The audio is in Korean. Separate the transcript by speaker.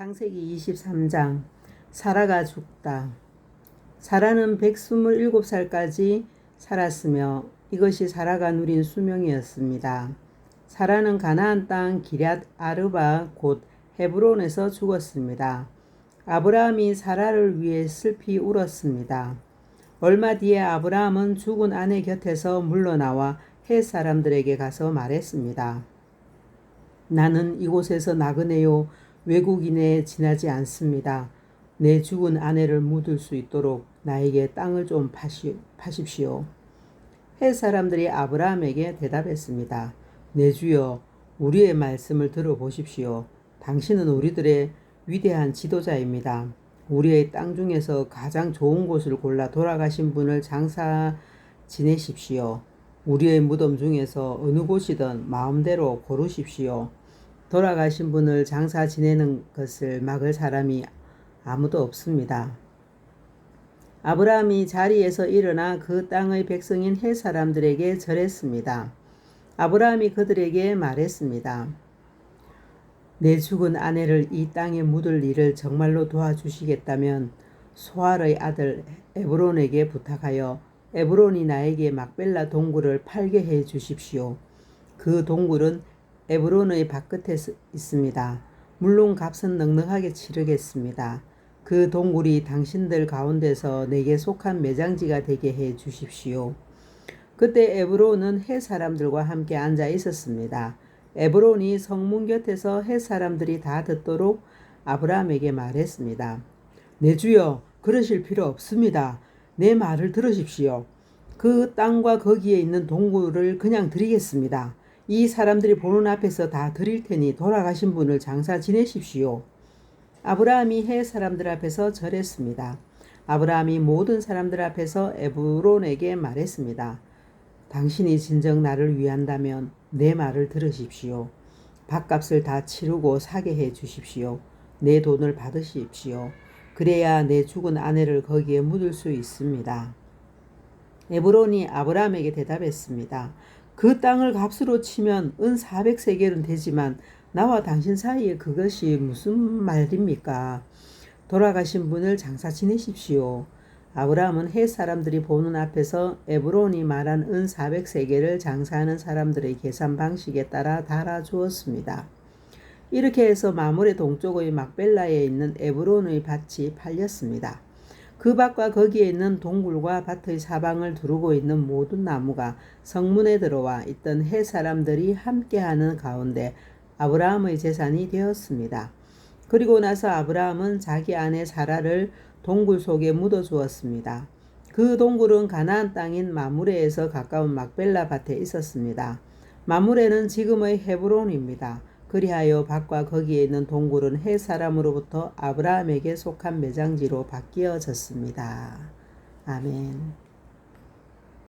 Speaker 1: 창세기 23장 사라가 죽다. 사라는 127살까지 살았으며 이것이 사라가 누린 수명이었습니다. 사라는 가나안 땅 기럇 아르바 곧 헤브론에서 죽었습니다. 아브라함이 사라를 위해 슬피 울었습니다. 얼마 뒤에 아브라함은 죽은 아내 곁에서 물러나와 헷 사람들에게 가서 말했습니다. 나는 이곳에서 나그네요 외국인에 지나지 않습니다. 내 죽은 아내를 묻을 수 있도록 나에게 땅을 좀 파시, 파십시오. 헷 사람들이 아브라함에게 대답했습니다. 내 주여, 우리의 말씀을 들어보십시오. 당신은 우리들의 위대한 지도자입니다. 우리의 땅 중에서 가장 좋은 곳을 골라 돌아가신 분을 장사 지내십시오. 우리의 무덤 중에서 어느 곳이든 마음대로 고르십시오. 돌아가신 분을 장사 지내는 것을 막을 사람이 아무도 없습니다. 아브라함이 자리에서 일어나 그 땅의 백성인 헬 사람들에게 절했습니다. 아브라함이 그들에게 말했습니다. 내 죽은 아내를 이 땅에 묻을 일을 정말로 도와주시겠다면 소알의 아들 에브론에게 부탁하여 에브론이 나에게 막벨라 동굴을 팔게 해 주십시오. 그 동굴은 에브론의 바깥에 있습니다. 물론 값은 넉넉하게 치르겠습니다. 그 동굴이 당신들 가운데서 내게 속한 매장지가 되게 해 주십시오. 그때 에브론은 해 사람들과 함께 앉아 있었습니다. 에브론이 성문 곁에서 해 사람들이 다 듣도록 아브라함에게 말했습니다. 내 주여, 그러실 필요 없습니다. 내 말을 들으십시오. 그 땅과 거기에 있는 동굴을 그냥 드리겠습니다. 이 사람들이 보는 앞에서 다 드릴 테니 돌아가신 분을 장사 지내십시오. 아브라함이 해 사람들 앞에서 절했습니다. 아브라함이 모든 사람들 앞에서 에브론에게 말했습니다. 당신이 진정 나를 위한다면 내 말을 들으십시오. 밥값을 다 치르고 사게 해 주십시오. 내 돈을 받으십시오. 그래야 내 죽은 아내를 거기에 묻을 수 있습니다. 에브론이 아브라함에게 대답했습니다. 그 땅을 값으로 치면 은 400세겔은 되지만 나와 당신 사이에 그것이 무슨 말입니까? 돌아가신 분을 장사 지내십시오. 아브라함은 헷 사람들이 보는 앞에서 에브론이 말한 은 400세겔을 장사하는 사람들의 계산 방식에 따라 달아주었습니다. 이렇게 해서 마물의 동쪽의 막벨라에 있는 에브론의 밭이 팔렸습니다. 그 밭과 거기에 있는 동굴과 밭의 사방을 두르고 있는 모든 나무가 성문에 들어와 있던 해 사람들이 함께하는 가운데 아브라함의 재산이 되었습니다. 그리고 나서 아브라함은 자기 아내 사라를 동굴 속에 묻어 주었습니다. 그 동굴은 가나안 땅인 마무레에서 가까운 막벨라 밭에 있었습니다. 마무레는 지금의 헤브론입니다. 그리하여 밭과 거기에 있는 동굴은 해 사람으로부터 아브라함에게 속한 매장지로 바뀌어졌습니다. 아멘.